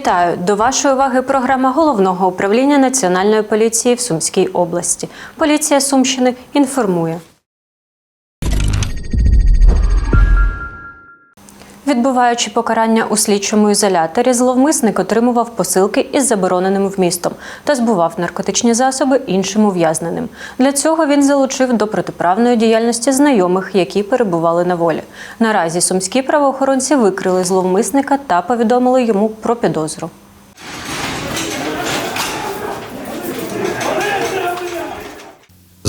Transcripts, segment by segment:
Вітаю до вашої уваги. Програма головного управління Національної поліції в Сумській області. Поліція Сумщини інформує. Відбуваючи покарання у слідчому ізоляторі, зловмисник отримував посилки із забороненим вмістом та збував наркотичні засоби іншим ув'язненим. Для цього він залучив до протиправної діяльності знайомих, які перебували на волі. Наразі сумські правоохоронці викрили зловмисника та повідомили йому про підозру.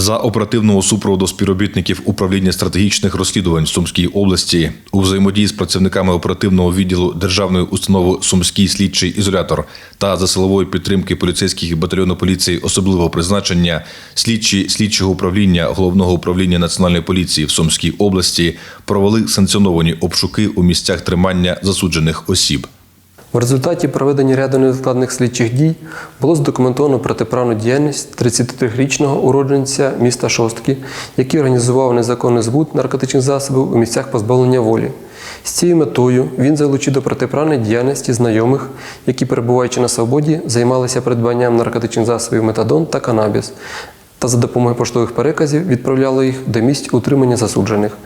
За оперативного супроводу співробітників управління стратегічних розслідувань Сумській області у взаємодії з працівниками оперативного відділу державної установи Сумський слідчий ізолятор та за силової підтримки поліцейських батальйону поліції особливого призначення слідчі слідчого управління головного управління національної поліції в Сумській області провели санкціоновані обшуки у місцях тримання засуджених осіб. В результаті проведення ряду невідкладних слідчих дій було задокументовано протиправну діяльність 33-річного уродженця міста Шостки, який організував незаконний збут наркотичних засобів у місцях позбавлення волі. З цією метою він залучив до протиправної діяльності знайомих, які, перебуваючи на свободі, займалися придбанням наркотичних засобів метадон та канабіс, та за допомогою поштових переказів відправляли їх до місць утримання засуджених.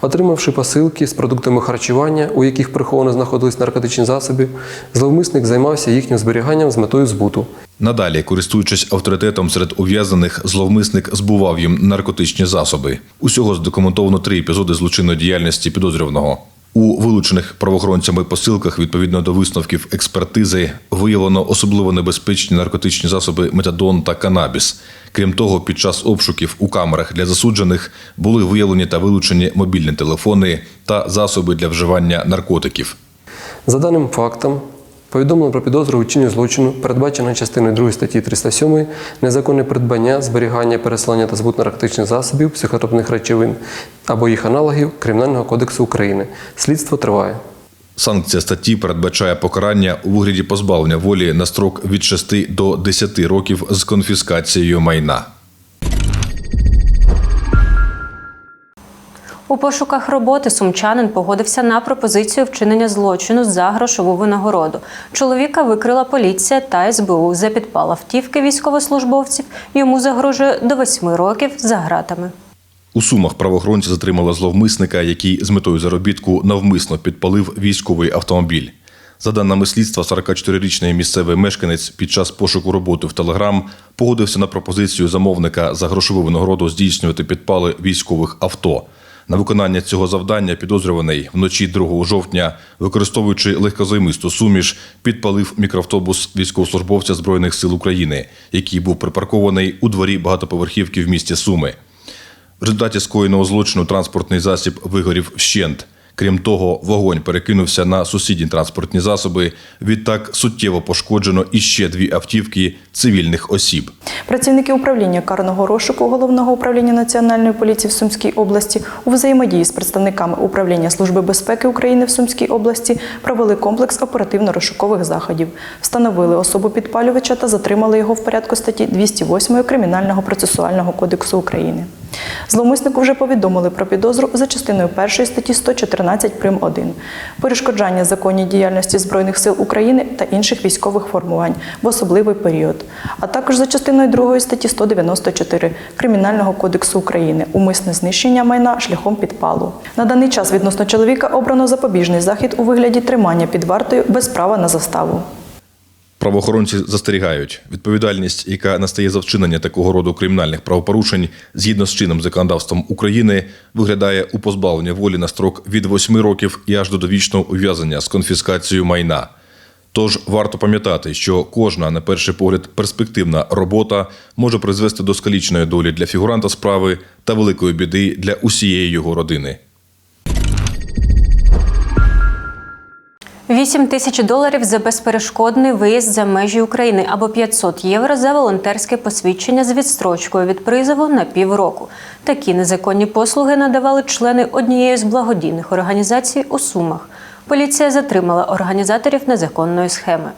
Отримавши посилки з продуктами харчування, у яких приховано знаходились наркотичні засоби, зловмисник займався їхнім зберіганням з метою збуту. Надалі, користуючись авторитетом серед ув'язнених, зловмисник збував їм наркотичні засоби. Усього задокументовано три епізоди злочинної діяльності підозрюваного. У вилучених правоохоронцями посилках, відповідно до висновків експертизи, виявлено особливо небезпечні наркотичні засоби метадон та канабіс. Крім того, під час обшуків у камерах для засуджених були виявлені та вилучені мобільні телефони та засоби для вживання наркотиків. За даним фактом, повідомлено про підозру у вчиненні злочину, передбачено частиною 2 статті 307 незаконне придбання, зберігання, переслання та збут наркотичних засобів, психотропних речовин або їх аналогів Кримінального кодексу України. Слідство триває. Санкція статті передбачає покарання у вигляді позбавлення волі на строк від 6 до 10 років з конфіскацією майна. У пошуках роботи сумчанин погодився на пропозицію вчинення злочину за грошову винагороду. Чоловіка викрила поліція та СБУ за підпал автівки військовослужбовців. Йому загрожує до восьми років за гратами. У Сумах правоохоронці затримали зловмисника, який з метою заробітку навмисно підпалив військовий автомобіль. За даними слідства, 44-річний місцевий мешканець під час пошуку роботи в Телеграм погодився на пропозицію замовника за грошову винагороду здійснювати підпали військових авто. На виконання цього завдання підозрюваний вночі 2 жовтня, використовуючи легкозаймисту суміш, підпалив мікроавтобус військовослужбовця Збройних сил України, який був припаркований у дворі багатоповерхівки в місті Суми. В результаті скоєного злочину транспортний засіб вигорів вщент. Крім того, вогонь перекинувся на сусідні транспортні засоби. Відтак суттєво пошкоджено іще дві автівки цивільних осіб. Працівники управління карного розшуку головного управління національної поліції в Сумській області у взаємодії з представниками управління Служби безпеки України в Сумській області провели комплекс оперативно-розшукових заходів, встановили особу підпалювача та затримали його в порядку статті 208 Кримінального процесуального кодексу України. Зловмиснику вже повідомили про підозру за частиною 1 статті 114 прим. 1 перешкоджання законній діяльності Збройних сил України та інших військових формувань в особливий період, а також за частиною 2 статті 194 Кримінального кодексу України умисне знищення майна шляхом підпалу. На даний час відносно чоловіка обрано запобіжний захід у вигляді тримання під вартою без права на заставу. Правоохоронці застерігають, відповідальність, яка настає за вчинення такого роду кримінальних правопорушень, згідно з чинним законодавством України, виглядає у позбавлення волі на строк від 8 років і аж до довічного ув'язнення з конфіскацією майна. Тож варто пам'ятати, що кожна, на перший погляд, перспективна робота може призвести до скалічної долі для фігуранта справи та великої біди для усієї його родини. 8 тисяч доларів за безперешкодний виїзд за межі України або 500 євро за волонтерське посвідчення з відстрочкою від призову на півроку. Такі незаконні послуги надавали члени однієї з благодійних організацій у Сумах. Поліція затримала організаторів незаконної схеми.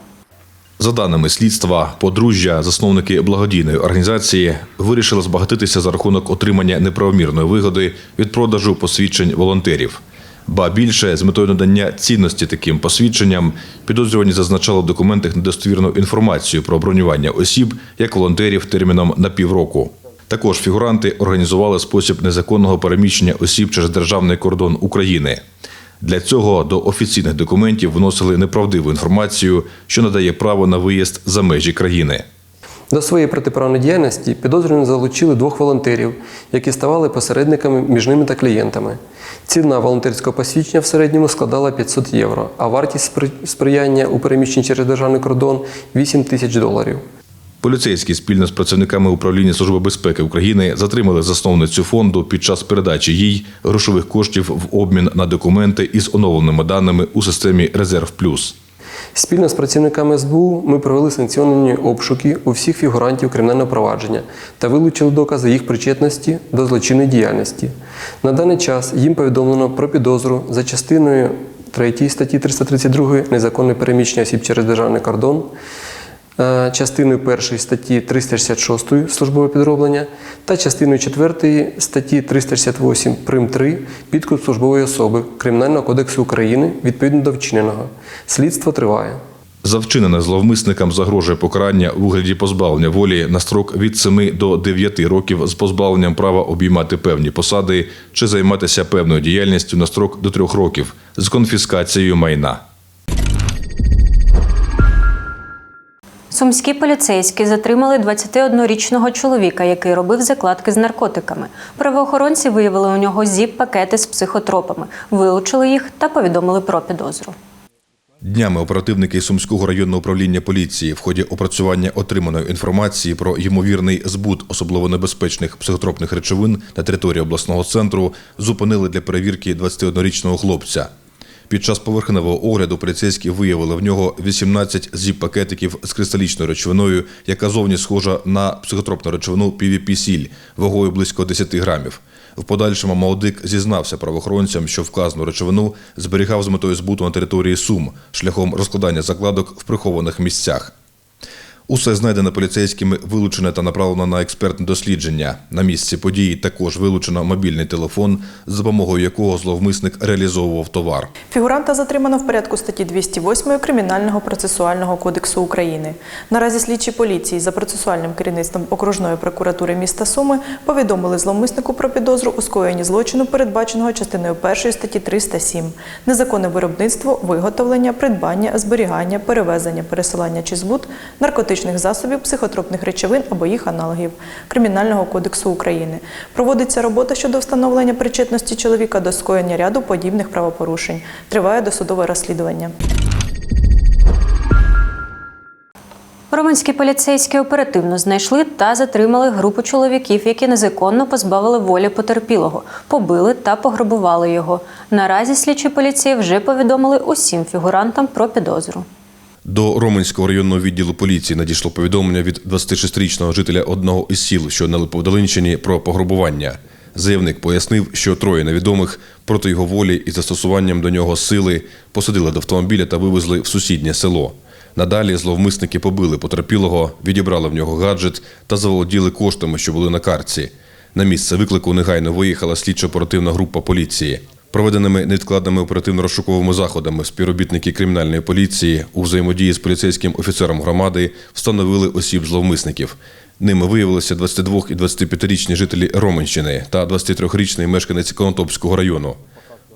За даними слідства, подружжя, засновники благодійної організації, вирішили збагатитися за рахунок отримання неправомірної вигоди від продажу посвідчень волонтерів. Ба більше з метою надання цінності таким посвідченням підозрювані зазначали в документах недостовірну інформацію про бронювання осіб як волонтерів терміном на півроку. Також фігуранти організували спосіб незаконного переміщення осіб через державний кордон України. Для цього до офіційних документів вносили неправдиву інформацію, що надає право на виїзд за межі країни. До своєї протиправної діяльності підозрювані залучили двох волонтерів, які ставали посередниками між ними та клієнтами. Ціна волонтерського посвідчення в середньому складала 500 євро, а вартість спри- сприяння у переміщенні через державний кордон 8 тисяч доларів. Поліцейські спільно з працівниками управління Служби безпеки України затримали засновницю фонду під час передачі їй грошових коштів в обмін на документи із оновленими даними у системі Резерв Плюс. Спільно з працівниками СБУ ми провели санкціоновані обшуки у всіх фігурантів кримінального провадження та вилучили докази їх причетності до злочинної діяльності. На даний час їм повідомлено про підозру за частиною 3 статті 332 незаконне переміщення осіб через державний кордон, частиною 1 статті 366 службове підроблення та частиною 4 статті 368 прим 3 підкуп службової особи Кримінального кодексу України відповідно до вчиненого. Слідство триває. За вчинене зловмисникам загрожує покарання у вигляді позбавлення волі на строк від 7 до 9 років з позбавленням права обіймати певні посади чи займатися певною діяльністю на строк до 3 років з конфіскацією майна. Сумські поліцейські затримали 21-річного чоловіка, який робив закладки з наркотиками. Правоохоронці виявили у нього зіп-пакети з психотропами, вилучили їх та повідомили про підозру. Днями оперативники Сумського районного управління поліції в ході опрацювання отриманої інформації про ймовірний збут особливо небезпечних психотропних речовин на території обласного центру зупинили для перевірки 21-річного хлопця. Під час поверхневого огляду поліцейські виявили в нього 18 зіп-пакетиків з кристалічною речовиною, яка зовні схожа на психотропну речовину PVP-сіль вагою близько 10 грамів. В подальшому молодик зізнався правоохоронцям, що вказану речовину зберігав з метою збуту на території Сум шляхом розкладання закладок в прихованих місцях. Усе знайдене поліцейськими вилучене та направлено на експертне дослідження. На місці події також вилучено мобільний телефон, з допомогою якого зловмисник реалізовував товар. Фігуранта затримано в порядку статті 208 Кримінального процесуального кодексу України. Наразі слідчі поліції за процесуальним керівництвом окружної прокуратури міста Суми повідомили зловмиснику про підозру у скоєнні злочину, передбаченого частиною 1 статті 307 незаконне виробництво, виготовлення, придбання, зберігання, перевезення, пересилання чи збут наркотичних засобів, психотропних речовин або їх аналогів Кримінального кодексу України. Проводиться робота щодо встановлення причетності чоловіка до скоєння ряду подібних правопорушень. Триває досудове розслідування. Романські поліцейські оперативно знайшли та затримали групу чоловіків, які незаконно позбавили волі потерпілого, побили та пограбували його. Наразі слідчі поліції вже повідомили усім фігурантам про підозру. До Роменського районного відділу поліції надійшло повідомлення від 26-річного жителя одного із сіл, що на Липовдолинщині, про пограбування. Заявник пояснив, що троє невідомих проти його волі і застосуванням до нього сили посадили до автомобіля та вивезли в сусіднє село. Надалі зловмисники побили потерпілого, відібрали в нього гаджет та заволоділи коштами, що були на картці. На місце виклику негайно виїхала слідчо-оперативна група поліції. Проведеними невідкладними оперативно-розшуковими заходами співробітники кримінальної поліції у взаємодії з поліцейським офіцером громади встановили осіб зловмисників. Ними виявилися 22 і 25-річні жителі Роменщини та 23-річний мешканець Конотопського району.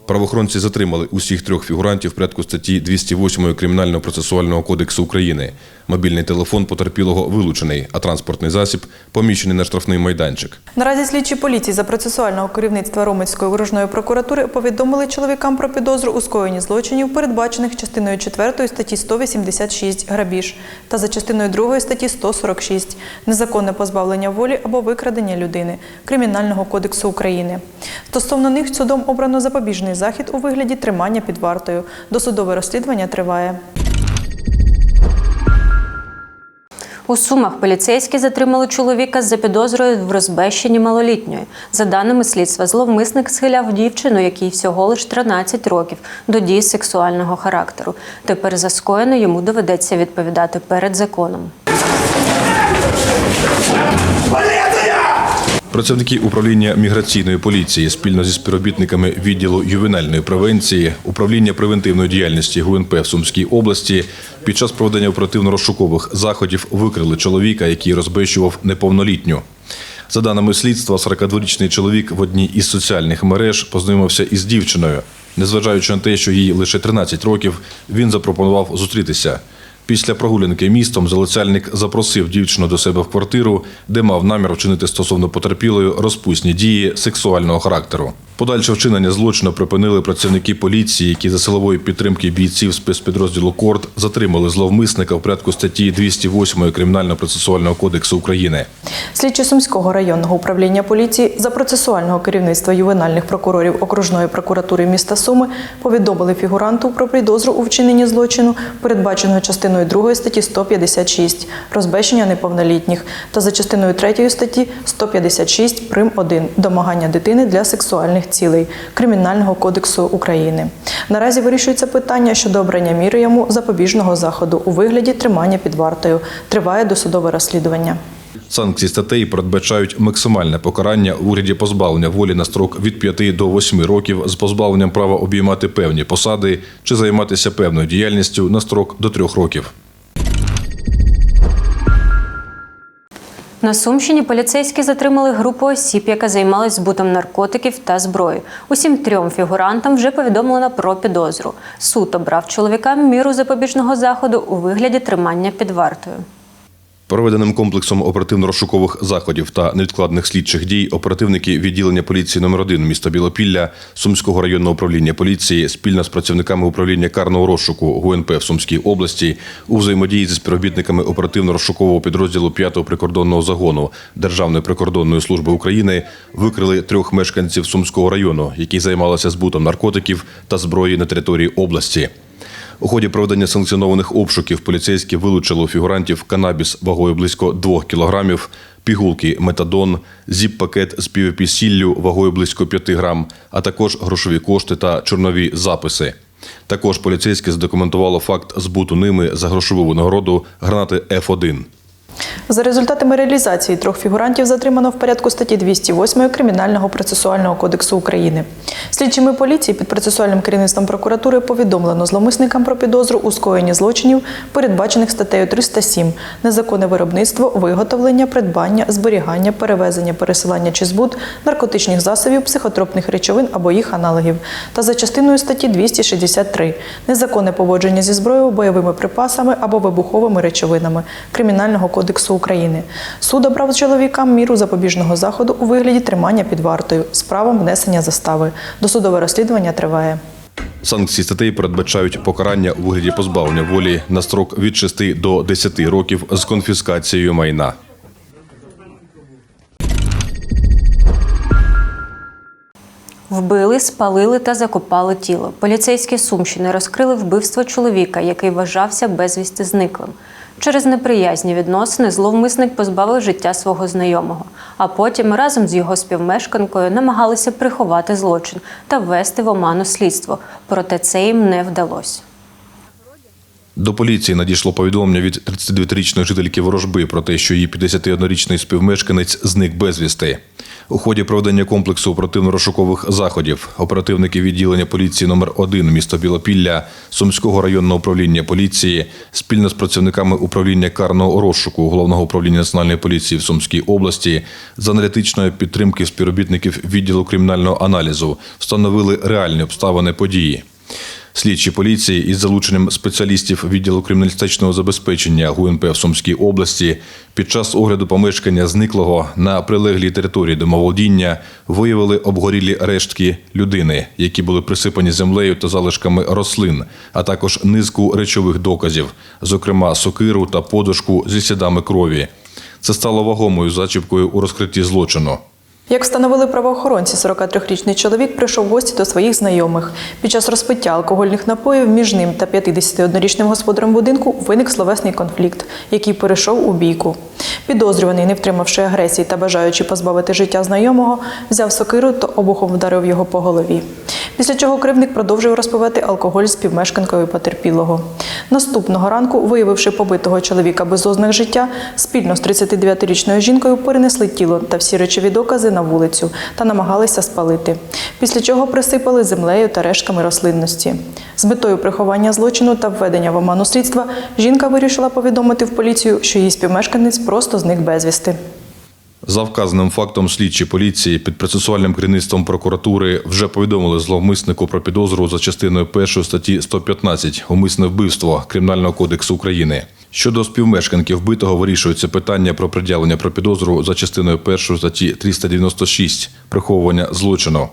Правоохоронці затримали усіх трьох фігурантів в порядку статті 208 Кримінального процесуального кодексу України. Мобільний телефон потерпілого вилучений, а транспортний засіб поміщений на штрафний майданчик. Наразі слідчі поліції за процесуального керівництва Романської окружної прокуратури повідомили чоловікам про підозру у скоєнні злочинів, передбачених частиною 4 статті 186 грабіж та за частиною 2 статті 146 незаконне позбавлення волі або викрадення людини Кримінального кодексу України. Стосовно них судом обрано запобіжний захід у вигляді тримання під вартою. Досудове розслідування триває. У Сумах поліцейські затримали чоловіка за підозрою в розбещенні малолітньої. За даними слідства, зловмисник схиляв дівчину, якій всього лиш 13 років, до дій сексуального характеру. Тепер за скоєне йому доведеться відповідати перед законом. Працівники управління міграційної поліції спільно зі співробітниками відділу ювенальної превенції, управління превентивної діяльності ГУНП в Сумській області під час проведення оперативно-розшукових заходів викрили чоловіка, який розбещував неповнолітню. За даними слідства, 42-річний чоловік в одній із соціальних мереж познайомився із дівчиною. Незважаючи на те, що їй лише 13 років, він запропонував зустрітися. Після прогулянки містом залицяльник запросив дівчину до себе в квартиру, де мав намір вчинити стосовно потерпілої розпусні дії сексуального характеру. Подальше вчинення злочину припинили працівники поліції, які за силової підтримки бійців спецпідрозділу Корд затримали зловмисника в порядку статті 208 Кримінально-процесуального кодексу України. Слідчі Сумського районного управління поліції за процесуального керівництва ювенальних прокурорів окружної прокуратури міста Суми повідомили фігуранту про підозру у вчиненні злочину, передбаченого частиною 2 статті 156 розбещення неповнолітніх та за частиною 3 статті 156 прим 1 домагання дитини для сексуальних цілей Кримінального кодексу України. Наразі вирішується питання щодо обрання міри йому запобіжного заходу у вигляді тримання під вартою. Триває досудове розслідування. Санкції статей передбачають максимальне покарання у вигляді позбавлення волі на строк від 5 до 8 років з позбавленням права обіймати певні посади чи займатися певною діяльністю на строк до 3 років. На Сумщині поліцейські затримали групу осіб, яка займалась збутом наркотиків та зброї. Усім трьом фігурантам вже повідомлено про підозру. Суд обрав чоловікам міру запобіжного заходу у вигляді тримання під вартою. Проведеним комплексом оперативно-розшукових заходів та невідкладних слідчих дій оперативники відділення поліції номер 1 міста Білопілля Сумського районного управління поліції спільно з працівниками управління карного розшуку ГУНП в Сумській області у взаємодії зі співробітниками оперативно-розшукового підрозділу 5-го прикордонного загону Державної прикордонної служби України викрили трьох мешканців Сумського району, які займалися збутом наркотиків та зброї на території області. У ході проведення санкціонованих обшуків поліцейські вилучили у фігурантів канабіс вагою близько 2 кілограмів, пігулки метадон, зіп-пакет з півпісіллю, вагою близько 5 грам, а також грошові кошти та чорнові записи. Також поліцейські задокументували факт збуту ними за грошову винагороду гранати Ф1. За результатами реалізації трьох фігурантів затримано в порядку статті 208 Кримінального процесуального кодексу України. Слідчими поліції під процесуальним керівництвом прокуратури повідомлено зловмисникам про підозру у скоєнні злочинів, передбачених статтею 307 незаконне виробництво, виготовлення, придбання, зберігання, перевезення, пересилання чи збут наркотичних засобів, психотропних речовин або їх аналогів, та за частиною статті 263 незаконне поводження зі зброєю, бойовими припасами або вибуховими речовинами Кримінального кодексу України. Суд обрав чоловікам міру запобіжного заходу у вигляді тримання під вартою з правом внесення застави. Досудове розслідування триває. Санкції статей передбачають покарання у вигляді позбавлення волі на строк від 6 до 10 років з конфіскацією майна. Вбили, спалили та закопали тіло. Поліцейські Сумщини розкрили вбивство чоловіка, який вважався безвісти зниклим. Через неприязні відносини зловмисник позбавив життя свого знайомого, а потім разом з його співмешканкою намагалися приховати злочин та ввести в оману слідство. Проте це їм не вдалося. До поліції надійшло повідомлення від 39-річної жительки Ворожби про те, що її 51-річний співмешканець зник безвісти. У ході проведення комплексу оперативно-розшукових заходів оперативники відділення поліції номер 1 міста Білопілля Сумського районного управління поліції спільно з працівниками управління карного розшуку головного управління національної поліції в Сумській області з аналітичної підтримки співробітників відділу кримінального аналізу встановили реальні обставини події. Слідчі поліції із залученням спеціалістів відділу криміналістичного забезпечення ГУНП в Сумській області під час огляду помешкання зниклого на прилеглій території домоволодіння виявили обгорілі рештки людини, які були присипані землею та залишками рослин, а також низку речових доказів, зокрема сокиру та подушку зі слідами крові. Це стало вагомою зачіпкою у розкритті злочину. Як встановили правоохоронці, 43-річний чоловік прийшов в гості до своїх знайомих. Під час розпиття алкогольних напоїв між ним та 51-річним господарем будинку виник словесний конфлікт, який перейшов у бійку. Підозрюваний, не втримавши агресії та бажаючи позбавити життя знайомого, взяв сокиру та обухом вдарив його по голові. Після чого кривник продовжив розпивати алкоголь співмешканкою потерпілого. Наступного ранку, виявивши побитого чоловіка без ознак життя, спільно з 39-річною жінкою перенесли тіло та всі речові докази на вулицю та намагалися спалити. Після чого присипали землею та рештками рослинності. З метою приховання злочину та введення в оману слідства жінка вирішила повідомити в поліцію, що її співмешканець просто зник безвісти. За вказаним фактом слідчі поліції під процесуальним керівництвом прокуратури вже повідомили зловмиснику про підозру за частиною 1 статті 115 умисне вбивство Кримінального кодексу України. Щодо співмешканки вбитого вирішується питання про пред'явлення про підозру за частиною 1 статті 396 приховування злочину,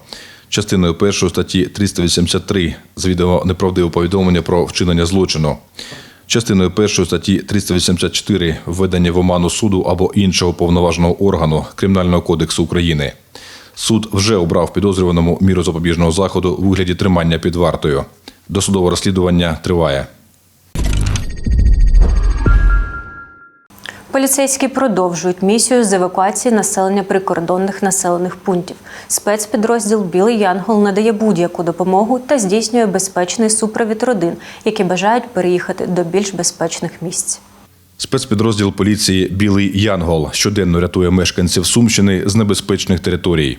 частиною 1 статті 383 завідомо неправдиве повідомлення про вчинення злочину частиною першої статті 384 введення в оману суду або іншого повноважного органу Кримінального кодексу України. Суд вже обрав підозрюваному міру запобіжного заходу у вигляді тримання під вартою. Досудове розслідування триває. Поліцейські продовжують місію з евакуації населення прикордонних населених пунктів. Спецпідрозділ Білий Янгол надає будь-яку допомогу та здійснює безпечний супровід родин, які бажають переїхати до більш безпечних місць. Спецпідрозділ поліції Білий Янгол щоденно рятує мешканців Сумщини з небезпечних територій.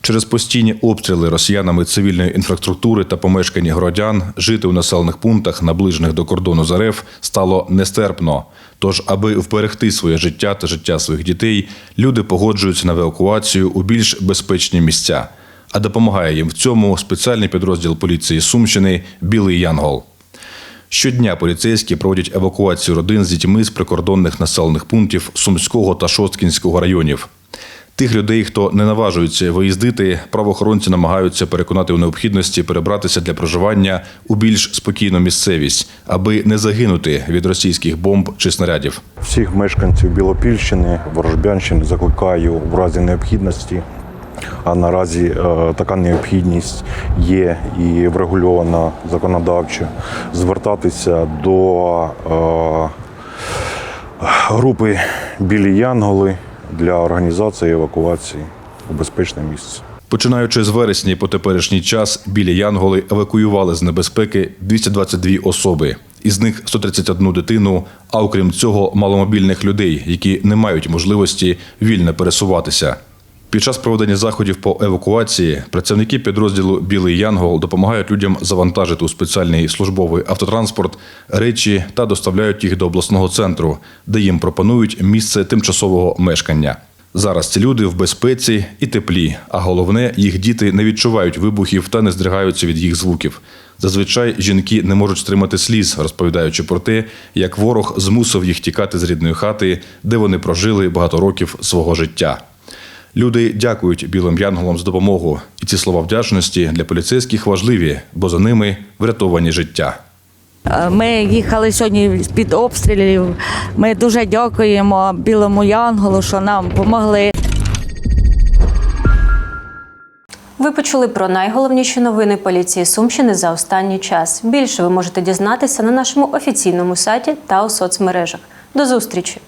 Через постійні обстріли росіянами цивільної інфраструктури та помешкання громадян жити у населених пунктах, наближених до кордону з РФ, стало нестерпно. Тож, аби вберегти своє життя та життя своїх дітей, люди погоджуються на евакуацію у більш безпечні місця. А допомагає їм в цьому спеціальний підрозділ поліції Сумщини Білий Янгол. Щодня поліцейські проводять евакуацію родин з дітьми з прикордонних населених пунктів Сумського та Шосткінського районів. Тих людей, хто не наважується виїздити, правоохоронці намагаються переконати у необхідності перебратися для проживання у більш спокійну місцевість, аби не загинути від російських бомб чи снарядів. Всіх мешканців Білопільщини, Ворожбянщини закликаю в разі необхідності. А наразі е, така необхідність є і врегульована законодавчо звертатися до е, групи Білі Янголи для організації евакуації у безпечне місце. Починаючи з вересня по теперішній час, біля Янголи евакуювали з небезпеки 222 особи, із них 131 дитину, а окрім цього, маломобільних людей, які не мають можливості вільно пересуватися. Під час проведення заходів по евакуації працівники підрозділу Білий Янгол допомагають людям завантажити у спеціальний службовий автотранспорт речі та доставляють їх до обласного центру, де їм пропонують місце тимчасового мешкання. Зараз ці люди в безпеці і теплі, а головне, їх діти не відчувають вибухів та не здригаються від їх звуків. Зазвичай жінки не можуть стримати сліз, розповідаючи про те, як ворог змусив їх тікати з рідної хати, де вони прожили багато років свого життя. Люди дякують білим янголам за допомогу, і ці слова вдячності для поліцейських важливі, бо за ними врятовані життя. Е, Ми їхали сьогодні з-під обстрілів. Ми дуже дякуємо Білому Янголу, що нам допомогли. Ви почули про найголовніші новини поліції Сумщини за останній час. Більше ви можете дізнатися на нашому офіційному сайті та у соцмережах. До зустрічі!